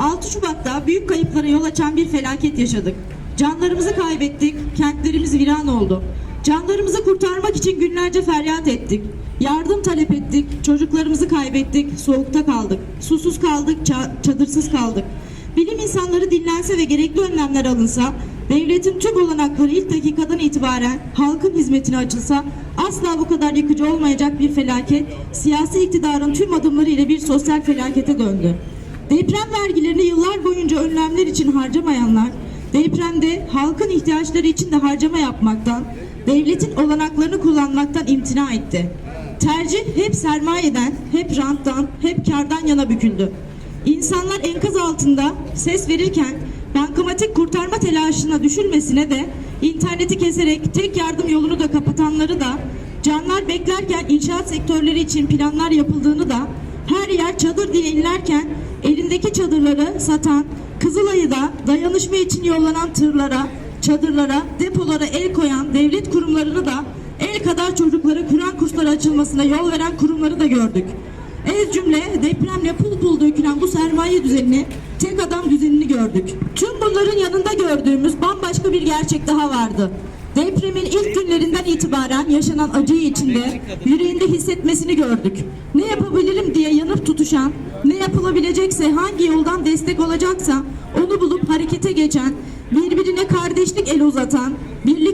6 Şubat'ta büyük kayıplara yol açan bir felaket yaşadık. Canlarımızı kaybettik, kentlerimiz viran oldu. Canlarımızı kurtarmak için günlerce feryat ettik. Yardım talep ettik, çocuklarımızı kaybettik, soğukta kaldık. Susuz kaldık, ça- çadırsız kaldık. Bilim insanları dinlense ve gerekli önlemler alınsa, devletin tüm olanakları ilk dakikadan itibaren halkın hizmetine açılsa, asla bu kadar yıkıcı olmayacak bir felaket, siyasi iktidarın tüm adımları ile bir sosyal felakete döndü. Deprem vergilerini yıllar boyunca önlemler için harcamayanlar, depremde halkın ihtiyaçları için de harcama yapmaktan, devletin olanaklarını kullanmaktan imtina etti. Tercih hep sermayeden, hep ranttan, hep kardan yana büküldü. İnsanlar enkaz altında ses verirken bankamatik kurtarma telaşına düşülmesine de interneti keserek tek yardım yolunu da kapatanları da canlar beklerken inşaat sektörleri için planlar yapıldığını da her yer çadır diye inlerken elindeki çadırları satan Kızılay'ı da dayanışma için yollanan tırlara, çadırlara, depolara el koyan devlet kurumlarını da el kadar çocuklara Kur'an kursları açılmasına yol veren kurumları da gördük. Ez cümle depremle pul pul dökülen bu sermaye düzenini, tek adam düzenini gördük. Tüm bunların yanında gördüğümüz bambaşka bir gerçek daha vardı. Depremin ilk günlerinden itibaren yaşanan acıyı içinde, yüreğinde hissetmesini gördük. Ne yapabilirim diye yanıp tutuşan, yapılabilecekse hangi yoldan destek olacaksa onu bulup harekete geçen, birbirine kardeşlik el uzatan, birlik